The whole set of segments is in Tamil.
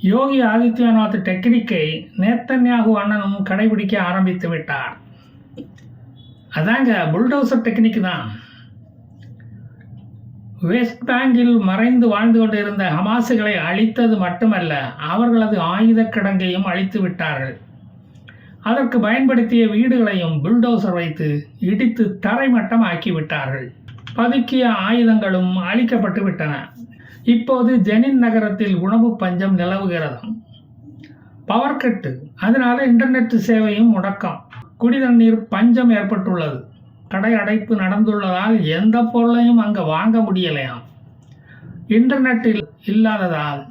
யோகி ஆதித்யநாத் டெக்னிக்கை நேத்தன்யாகு அண்ணனும் கடைபிடிக்க ஆரம்பித்து விட்டார். அதாங்க புல்டோசர் டெக்னிக் தான். வெஸ்ட் பேங்கில் மறைந்து வாழ்ந்து கொண்டிருந்த ஹமாசுகளை அழித்தது மட்டுமல்ல அவர்களது ஆயுத கிடங்கையும் அழித்து விட்டார்கள். அதற்கு பயன்படுத்திய வீடுகளையும் புல்டோசர் வைத்து இடித்து தரைமட்டம் ஆக்கிவிட்டார்கள் பதுக்கிய ஆயுதங்களும் அழிக்கப்பட்டு விட்டன. இப்போது ஜெனின் நகரத்தில் உணவு பஞ்சம் நிலவுகிறதாம். பவர் கட்டு அதனால இன்டர்நெட் சேவையும் முடக்கம். குடிதண்ணீர் பஞ்சம் ஏற்பட்டுள்ளது. கடை அடைப்பு நடந்துள்ளதால் எந்த பொருளையும் அங்கே வாங்க முடியலையாம். இன்டர்நெட்டில் இல்லாததால்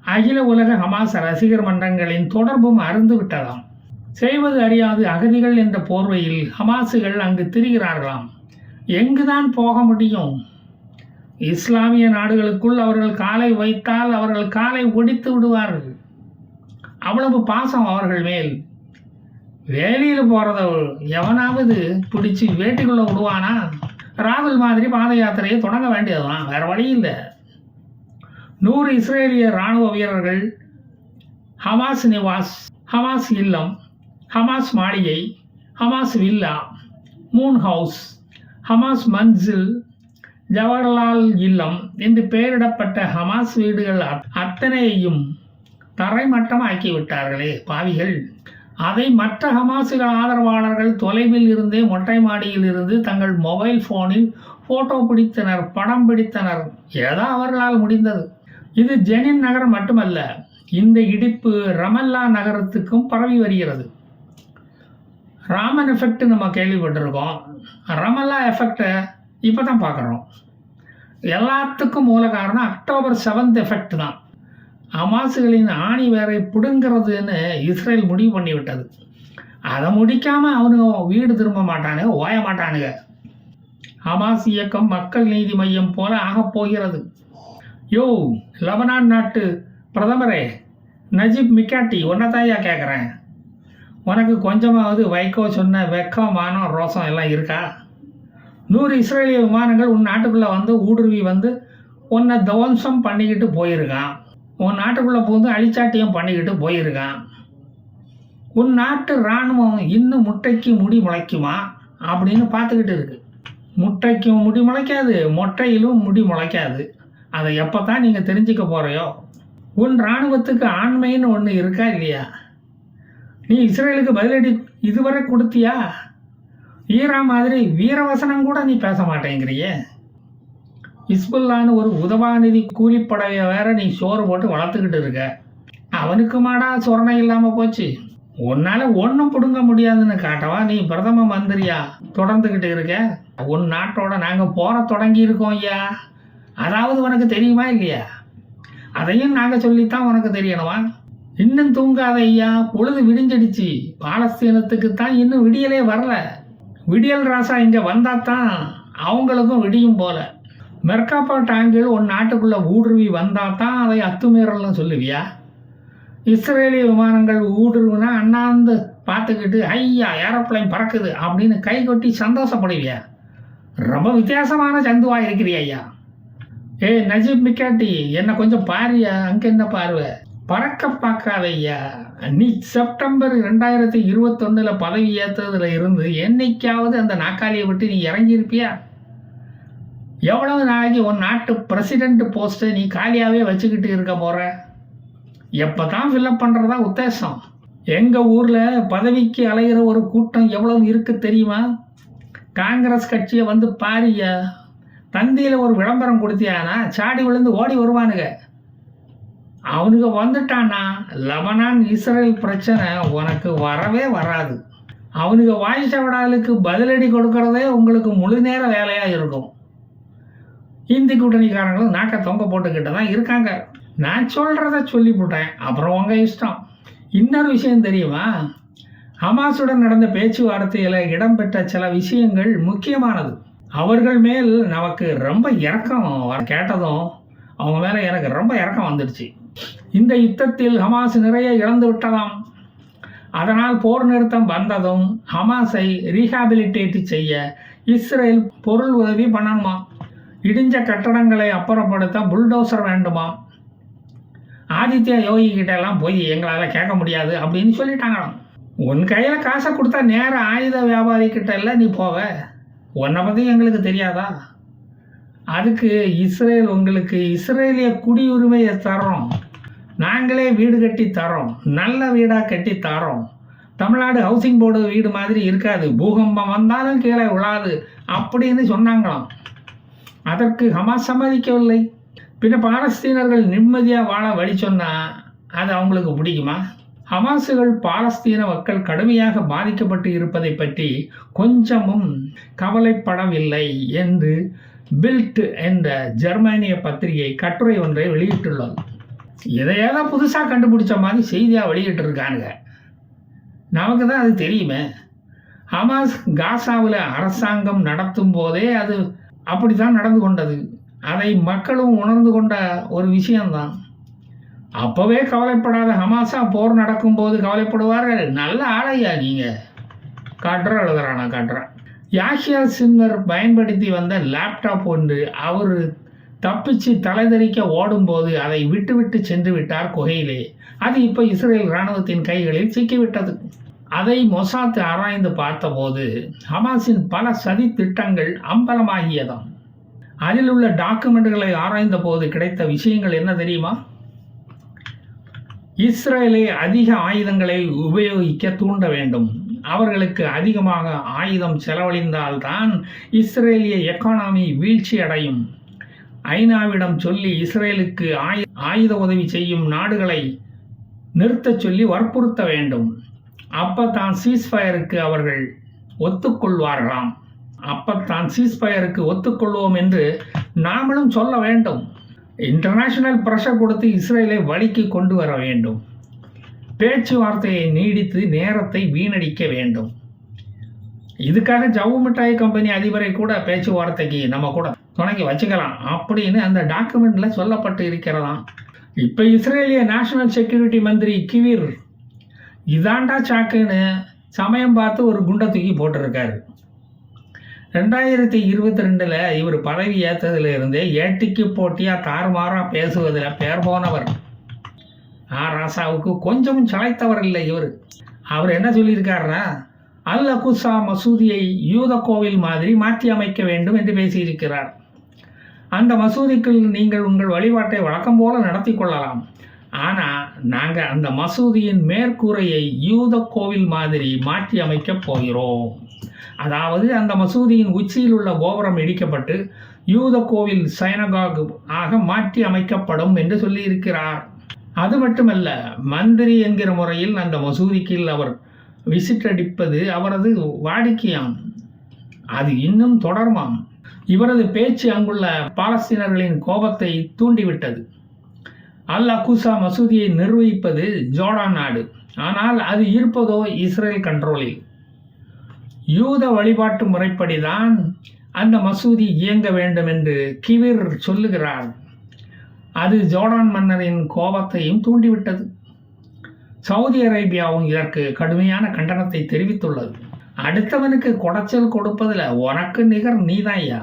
அகில உலக ஹமாஸ் ரசிகர் மன்றங்களின் தொடர்பும் அருந்து விட்டதாம். செய்வது அறியாது அகதிகள் என்ற போர்வையில் ஹமாசுகள் அங்கு திரிகிறார்களாம். எங்குதான் போக முடியும்? இஸ்லாமிய நாடுகளுக்குள் அவர்கள் காலை வைத்தால் அவர்கள் காலை ஒடித்து விடுவார்கள். அவ்வளவு பாசம் அவர்கள் மேல். வேலியில் போகிறத எவனாவது பிடிச்சி வேட்டிக்குள்ளே விடுவானா? ராகுல் மாதிரி பாத யாத்திரையை தொடங்க வேண்டியதுதான். வேற வழி இல்லை. நூறு இஸ்ரேலிய இராணுவ வீரர்கள் ஹமாஸ் நிவாஸ் ஹமாஸ் இல்லம் ஹமாஸ் மாளிகை Hamas villa moon house Hamas Manzil Jawaharlal இல்லம் என்று பெயரிடப்பட்ட ஹமாஸ் வீடுகள் அத்- அத்தனையையும் தரைமட்டமாக்கிவிட்டார்களே பாவிகள். அதை மற்ற ஹமாசுகள் ஆதரவாளர்கள் தொலைவில் இருந்தே மொட்டை மாடியில் இருந்து தங்கள் மொபைல் ஃபோனில் ஃபோட்டோ பிடித்தனர் படம் பிடித்தனர். ஏதோ அவர்களால் முடிந்தது. இது ஜெனின் நகரம் மட்டுமல்ல இந்த இடிப்பு ரமல்லா நகரத்துக்கும் பரவி வருகிறது. ராமன் எஃபெக்ட் நம்ம கேள்விப்பட்டிருக்கோம். ரமல்லா எஃபெக்டை இப்போ தான் பார்க்குறோம். எல்லாத்துக்கும் மூல காரணம் அக்டோபர் செவன்த் எஃபெக்ட் தான். அமாசுகளின் ஆணி வேரை பிடுங்கிறதுன்னு இஸ்ரேல் முடிவு பண்ணிவிட்டது அதை முடிக்காமல் அவனுங்க வீடு திரும்ப மாட்டானுங்க ஓய மாட்டானுங்க. ஹமாஸ் இயக்கம் மக்கள் நீதி மையம் போல ஆகப் போகிறது. யோ லெபனான் நாட்டு பிரதமரே நஜீப் மிக்காட்டி உன்னதாயா கேட்குறேன் உனக்கு கொஞ்சமாவது வைகோ சொன்ன வெக்கம் மானம் ரோசம் எல்லாம் இருக்கா? நூறு இஸ்ரேலிய விமானங்கள் உன் நாட்டுக்குள்ளே வந்து ஊடுருவி வந்து உன்னை துவம்சம் பண்ணிக்கிட்டு போயிருக்கான். உன் நாட்டுக்குள்ளே புகுந்து அழிச்சாட்டியம் பண்ணிக்கிட்டு போயிருக்கான். உன் நாட்டு இராணுவம் இன்னும் முட்டைக்கு முடி முளைக்குமா? அப்படின்னு பார்த்துக்கிட்டு இருக்கு. முட்டைக்கும் முடி முளைக்காது மொட்டையிலும் முடி முளைக்காது. அதை எப்போ தான் நீங்கள் தெரிஞ்சுக்க போகிறையோ உன் இராணுவத்துக்கு ஆண்மைன்னு ஒன்று இருக்கா இல்லையா? நீ இஸ்ரேலுக்கு பதிலடி இதுவரை கொடுத்தியா? ஈரா மாதிரி வீரவசனம் கூட நீ பேச மாட்டேங்கிறியே. இஸ்புல்லான்னு ஒரு உதவாநிதி கூலிப்படையை வேற நீ சோறு போட்டு வளர்த்துக்கிட்டு இருக்க. அவனுக்கு மாடா சொரணை இல்லாமல் போச்சு. உன்னால் ஒன்றும் பிடுங்க முடியாதுன்னு காட்டவா நீ பிரதம மந்திரியா தொடர்ந்துக்கிட்டு இருக்க? உன் நாட்டோட நாங்கள் போற தொடங்கி இருக்கோம் ஐயா. அதாவது உனக்கு தெரியுமா இல்லையா? அதையும் நாங்கள் சொல்லித்தான் உனக்கு தெரியணுமா? இன்னும் தூங்காத ஐயா பொழுது விடிஞ்சிடுச்சு. பாலஸ்தீனத்துக்கு தான் இன்னும் விடியலே வரல. விடியல் ராசா இங்கே வந்தால் தான் அவங்களுக்கும் விடியும் போல. மெர்காப்பா டேங்கில் உன் நாட்டுக்குள்ளே ஊடுருவி வந்தால் தான் அதை அத்துமீறல்னு சொல்லுவியா? இஸ்ரேலிய விமானங்கள் ஊடுருவினா அண்ணாந்து பார்த்துக்கிட்டு ஐயா ஏரோப்ளைன் பறக்குது அப்படின்னு கை கொட்டி சந்தோஷப்படுவியா? ரொம்ப வித்தியாசமான சந்துவாக இருக்கிறியா ஐயா? ஏய் நஜீப் மிக்காட்டி என்னை கொஞ்சம் பாரியா அங்கே என்ன பார்வை? பறக்க பார்க்காத ஐயா நீ செப்டம்பர் ரெண்டாயிரத்தி இருபத்தொன்னில் பதவி ஏற்றதுல இருந்து என்னைக்காவது அந்த நாக்காளியை விட்டு நீ இறங்கியிருப்பியா? எவ்வளவு நாளைக்கு உன் நாட்டு பிரசிடென்ட் போஸ்ட்டை நீ காலியாகவே வச்சுக்கிட்டு இருக்க போகிற எப்போ தான் ஃபில்அப் பண்ணுறதா உத்தேசம்? எங்கள் ஊரில் பதவிக்கு அலைகிற ஒரு கூட்டம் எவ்வளவு இருக்கு தெரியுமா? காங்கிரஸ் கட்சியை வந்து பாரிய? தந்தியில் ஒரு விளம்பரம் கொடுத்தியானா? சாடி விழுந்து ஓடி வருவானுங்க. அவனுங்க வந்துட்டான்னா லபனான் இஸ்ரேல் பிரச்சனை உனக்கு வரவே வராது. அவனுங்க வாய்ஸ் விடாலுக்கு பதிலடி கொடுக்கறதே உங்களுக்கு முழு நேர வேலையாக இருக்கும். இந்தி கூட்டணிக்காரங்களும் நாக்க தொங்க போட்டுக்கிட்டு தான் இருக்காங்க. நான் சொல்கிறத சொல்லிவிட்டேன் அப்புறம் உங்கள் இஷ்டம். இன்னொரு விஷயம் தெரியுமா? ஹமாஸுடன் நடந்த பேச்சுவார்த்தையில் இடம்பெற்ற சில விஷயங்கள் முக்கியமானது. அவர்கள் மேல் நமக்கு ரொம்ப இறக்கம் வர- கேட்டதும் அவங்க மேலே எனக்கு ரொம்ப இறக்கம் வந்துடுச்சு. இந்த யுத்தத்தில் ஹமாஸ் நிறைய இழந்து விட்டதாம். அதனால் போர் நிறுத்தம் வந்ததும் ஹமாஸை ரீஹாபிலிட்டேட் செய்ய இஸ்ரேல் பொருள் உதவி பண்ணணுமா? இடிஞ்ச கட்டடங்களை அப்புறப்படுத்த புல்டோசர் வேண்டுமா? ஆதித்யா யோகி கிட்ட எல்லாம் போய் எங்களால் கேட்க முடியாது அப்படின்னு சொல்லிட்டாங்களாம். உன் கையில் காசை கொடுத்தா நேர ஆயுத வியாபாரி கிட்ட இல்லை நீ போவ. உன்னை பற்றி எங்களுக்கு தெரியாதா? அதுக்கு இஸ்ரேல் உங்களுக்கு இஸ்ரேலிய குடியுரிமையை தர்றோம் நாங்களே வீடு கட்டி தரோம். நல்ல வீடாக கட்டி தரோம். தமிழ்நாடு ஹவுசிங் போர்டு வீடு மாதிரி இருக்காது. பூகம்பம் வந்தாலும் கீழே விழாது அப்படின்னு சொன்னாங்களாம். அதற்கு ஹமாஸ் சம்மதிக்கவில்லை. பின்ன பாலஸ்தீனர்கள் நிம்மதியாக வாழ வழி சொன்னால் அது அவங்களுக்கு பிடிக்குமா? ஹமாசுகள் பாலஸ்தீன மக்கள் கடுமையாக பாதிக்கப்பட்டு இருப்பதை பற்றி கொஞ்சமும் கவலைப்படவில்லை என்று பில்ட் என்ற ஜெர்மானிய பத்திரிகை கட்டுரை ஒன்றை வெளியிட்டுள்ளது. இதையேதோ புதுசாக கண்டுபிடிச்ச மாதிரி செய்தியாக வெளியிட்டு இருக்கானுங்க நமக்கு தான் அது தெரியுமே. ஹமாஸ் காசாவில் அரசாங்கம் நடத்தும் போதே அது அப்படி தான் நடந்து கொண்டது. அதை மக்களும் உணர்ந்து கொண்ட ஒரு விஷயம்தான். அப்போவே கவலைப்படாத ஹமாஸா போர் நடக்கும்போது கவலைப்படுவார்கள். நல்ல ஆளையா நீங்கள் காட்டுற எழுதுறான் நான் காட்டுறேன். யாஷியா சின்னர் பயன்படுத்தி வந்த லேப்டாப் ஒன்று அவர் தப்பிச்சு தலைதறிக்க ஓடும்போது அதை விட்டுவிட்டு சென்று விட்டார் குகையிலே. அது இப்போ இஸ்ரேல் இராணுவத்தின் கைகளில் சிக்கிவிட்டது. அதை மொசாத் ஆராய்ந்து பார்த்தபோது ஹமாஸின் பல சதி திட்டங்கள் அம்பலமாகியதாம். அதில் உள்ள டாக்குமெண்ட்களை ஆராய்ந்த போது கிடைத்த விஷயங்கள் என்ன தெரியுமா? இஸ்ரேலை அதிக ஆயுதங்களை உபயோகிக்க தூண்ட வேண்டும். அவர்களுக்கு அதிகமாக ஆயுதம் செலவழிந்தால்தான் இஸ்ரேலிய எக்கானமி வீழ்ச்சி அடையும் ஐநாவிடம் சொல்லி இஸ்ரேலுக்கு ஆயு ஆயுத உதவி செய்யும் நாடுகளை நிறுத்தச் சொல்லி வற்புறுத்த வேண்டும். அப்பத்தான் சீஸ்ஃபயருக்கு அவர்கள் ஒத்துக்கொள்வார்களாம். அப்பத்தான் சீஸ்ஃபயருக்கு ஒத்துக்கொள்வோம் என்று நாமளும் சொல்ல வேண்டும். இன்டர்நேஷனல் ப்ரெஷர் கொடுத்து இஸ்ரேலை வழிக்கு கொண்டு வர வேண்டும். பேச்சுவார்த்தையை நீடித்து நேரத்தை வீணடிக்க வேண்டும். இதுக்காக ஜவு மிட்டாய் கம்பெனி அதிபரை கூட பேச்சுவார்த்தைக்கு நம்ம கூட தொடங்கி வச்சுக்கலாம் அப்படின்னு அந்த டாக்குமெண்ட்ல சொல்லப்பட்டு இருக்கிறதாம். இப்போ இஸ்ரேலிய நேஷனல் செக்யூரிட்டி மந்திரி கிவிர் இதாண்டா சாக்குன்னு சமயம் பார்த்து ஒரு குண்டை தூக்கி போட்டிருக்காரு. ரெண்டாயிரத்தி இருபத்தி ரெண்டில் இவர் பதவி ஏற்றதுலேருந்தே ஏட்டிக்கு போட்டியாக தாறுமாறாக பேசுவதில் பேர் போனவர். ஆ ராசாவுக்கு கொஞ்சம் சளைத்தவர் இல்லை இவர். அவர் என்ன சொல்லியிருக்காருன்னா அல் அகுசா மசூதியை யூத கோவில் மாதிரி மாற்றி அமைக்க வேண்டும் என்று பேசியிருக்கிறார். அந்த மசூதிக்குள் நீங்கள் உங்கள் வழிபாட்டை வழக்கம் போல நடத்தி கொள்ளலாம். ஆனால் நாங்கள் அந்த மசூதியின் மேற்கூரையை யூத கோவில் மாதிரி மாற்றி அமைக்கப் போகிறோம். அதாவது அந்த மசூதியின் உச்சியில் உள்ள கோபுரம் இடிக்கப்பட்டு யூத கோவில் சைனகாக் ஆக மாற்றி அமைக்கப்படும் என்று சொல்லியிருக்கிறார். அது மட்டுமல்ல மந்திரி என்கிற முறையில் அந்த மசூதிக்கு அவர் விசிட் அடிப்பது அவரது வாடிக்கையாம். அது இன்னும் தொடருமாம். இவரது பேச்சு அங்குள்ள பாலஸ்தீனர்களின் கோபத்தை தூண்டிவிட்டது. அல் அக்குசா மசூதியை நிர்வகிப்பது ஜோர்டான் நாடு. ஆனால் அது இருப்பதோ இஸ்ரேல் கண்ட்ரோலில். யூத வழிபாட்டு முறைப்படிதான் அந்த மசூதி இயங்க வேண்டும் என்று கிவிர் சொல்லுகிறார். அது ஜோர்டான் மன்னரின் கோபத்தையும் தூண்டிவிட்டது. சவுதி அரேபியாவும் இதற்கு கடுமையான கண்டனத்தை தெரிவித்துள்ளது. அடுத்தவனுக்கு குடைச்சல் கொடுப்பதில் உனக்கு நிகர் நீதான்யா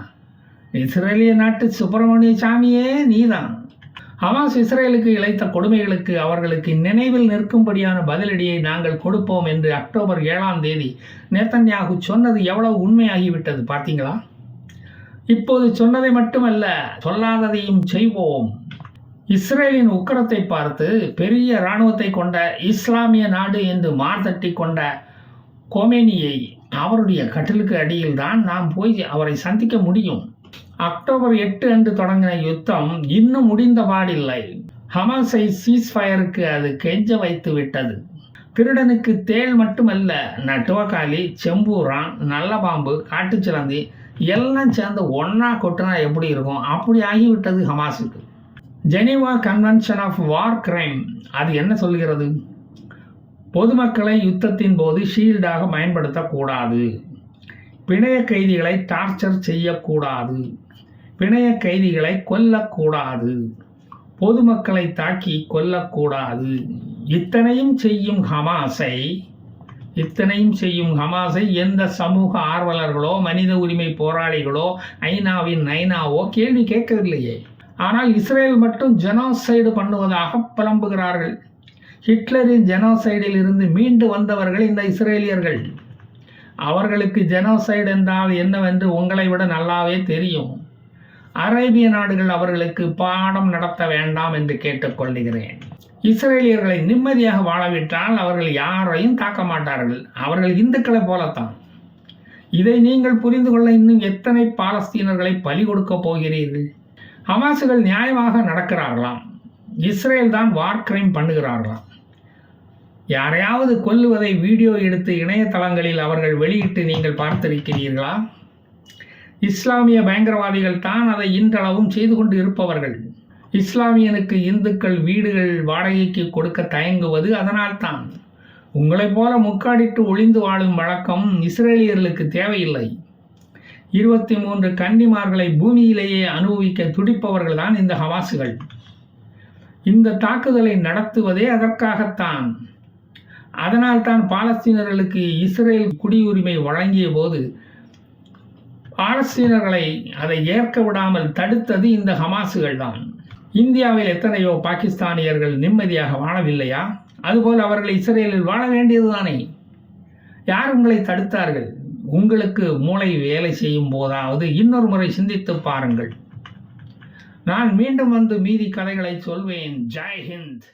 இஸ்ரேலிய நாட்டு சுப்பிரமணிய சாமியே நீதான். ஹமாஸ் இஸ்ரேலுக்கு இழைத்த கொடுமைகளுக்கு அவர்களுக்கு நினைவில் நிற்கும்படியான பதிலடியை நாங்கள் கொடுப்போம் என்று அக்டோபர் ஏழாம் தேதி நேத்தன்யாகு சொன்னது எவ்வளவு உண்மையாகிவிட்டது பார்த்தீங்களா? இப்போது சொன்னதை மட்டுமல்ல சொல்லாததையும் செய்வோம். இஸ்ரேலின் உக்கரத்தை பார்த்து பெரிய இராணுவத்தை கொண்ட இஸ்லாமிய நாடு என்று மார்த்தட்டி கொண்ட கோமேனியை அவருடைய கட்டிலுக்கு அடியில் தான் நாம் போய் அவரை சந்திக்க முடியும். அக்டோபர் எட்டு அன்று தொடங்கின யுத்தம் இன்னும் முடிந்த பாடில்லை. ஹமாஸை சீஸ்ஃபயருக்கு அது கெஞ்ச வைத்து விட்டது. திருடனுக்கு தேள் மட்டுமல்ல நட்டுவக்காளி செம்பூரான் நல்ல பாம்பு காட்டுச்சிலந்தி எல்லாம் சேர்ந்து ஒன்றா கொட்டினா எப்படி இருக்கும்? அப்படி ஆகிவிட்டது ஹமாஸுக்கு. Geneva convention of war crime அது என்ன சொல்கிறது? பொதுமக்களை யுத்தத்தின் போது ஷீல்டாக பயன்படுத்தக்கூடாது. பிணைய கைதிகளை டார்ச்சர் செய்யக்கூடாது. பிணைய கைதிகளை கொல்லக்கூடாது. பொதுமக்களை தாக்கி கொல்லக்கூடாது. இத்தனையும் செய்யும் ஹமாஸை இத்தனையும் செய்யும் ஹமாஸை எந்த சமூக ஆர்வலர்களோ மனித உரிமை போராளிகளோ ஐநாவின் நைனாவோ கேள்வி கேட்கவில்லையே. ஆனால் இஸ்ரேல் மட்டும் ஜெனோசைடு பண்ணுவதாக புலம்புகிறார்கள். ஹிட்லரின் ஜெனோசைடில் இருந்து மீண்டு வந்தவர்கள் இந்த இஸ்ரேலியர்கள். அவர்களுக்கு ஜெனோசைடு என்றால் என்னவென்று உங்களை விட நல்லாவே தெரியும். அரேபிய நாடுகள் அவர்களுக்கு பாடம் நடத்த வேண்டாம் என்று கேட்டுக்கொள்கிறேன். இஸ்ரேலியர்களை நிம்மதியாக வாழவிட்டால் அவர்கள் யாரையும் தாக்க மாட்டார்கள். அவர்கள் இந்துக்களை போலத்தான். இதை நீங்கள் புரிந்து கொள்ள இன்னும் எத்தனை பாலஸ்தீனர்களை பலி கொடுக்க போகிறீர்கள்? ஹமாசுகள் நியாயமாக நடக்கிறார்களாம். இஸ்ரேல் தான் வார் கிரைம் பண்ணுகிறார்களாம். யாரையாவது கொல்லுவதை வீடியோ எடுத்து இணையதளங்களில் அவர்கள் வெளியிட்டு நீங்கள் பார்த்திருக்கிறீர்களா? இஸ்லாமிய பயங்கரவாதிகள் தான் அதை இன்றளவும் செய்து கொண்டு இருப்பவர்கள். இஸ்லாமியனுக்கு இந்துக்கள் வீடுகள் வாடகைக்கு கொடுக்க தயங்குவது அதனால்தான் உங்களைப் போல முக்காடிட்டு ஒளிந்து வாழும் வழக்கம் இஸ்ரேலியர்களுக்கு தேவையில்லை. இருபத்தி மூன்று கன்னிமார்களை பூமியிலேயே அனுபவிக்க துடிப்பவர்கள் தான் இந்த ஹவாசுகள். இந்த தாக்குதலை நடத்துவதே அதற்காகத்தான். அதனால்தான் பாலஸ்தீனர்களுக்கு இஸ்ரேல் குடியுரிமை வழங்கிய போது பாலஸ்தீனர்களை அதை ஏற்க விடாமல் தடுத்தது இந்த ஹமாசுகள் தான் இந்தியாவில் எத்தனையோ பாகிஸ்தானியர்கள் நிம்மதியாக வாழவில்லையா? அதுபோல் அவர்கள் இஸ்ரேலில் வாழ வேண்டியதுதானே? யார் உங்களை தடுத்தார்கள்? உங்களுக்கு மூளை வேலை செய்யும் போதாவது இன்னொரு முறை சிந்தித்து பாருங்கள். நான் மீண்டும் வந்து மீதி கதைகளை சொல்வேன். ஜெய் ஹிந்த்!